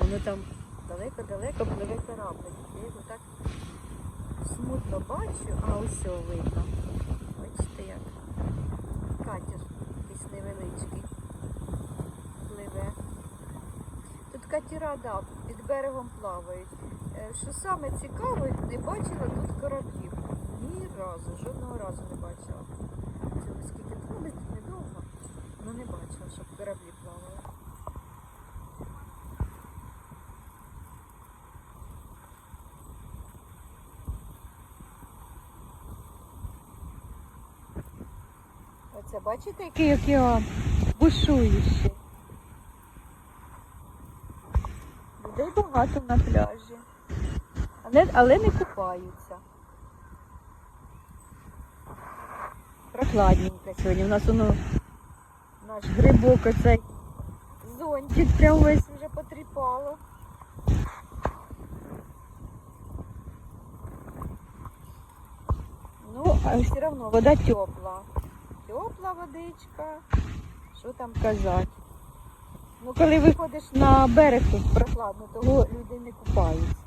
Воно там далеко-далеко пливе кораблик. Я його так смутно бачу, а ось його видно. Бачите як? Катер якийсь невеличкий пливе. Тут катера, да, під берегом плавають. Е, Що саме цікаве, не бачила тут кораблів. Ні разу, жодного разу не бачила. Скільки ну, недовго, але не бачила, щоб кораблі Оце бачите, який океан бушуючий. Людей багато на пляжі. Але, але не купаються. Прохладненько сьогодні. У нас воно наш грибок оцей зонтик прям весь вже потріпало. Ну, а все одно вода тепла. Тепла водичка. Що там казати? Ну, коли виходиш на берег тут прохладно, того люди не купаються.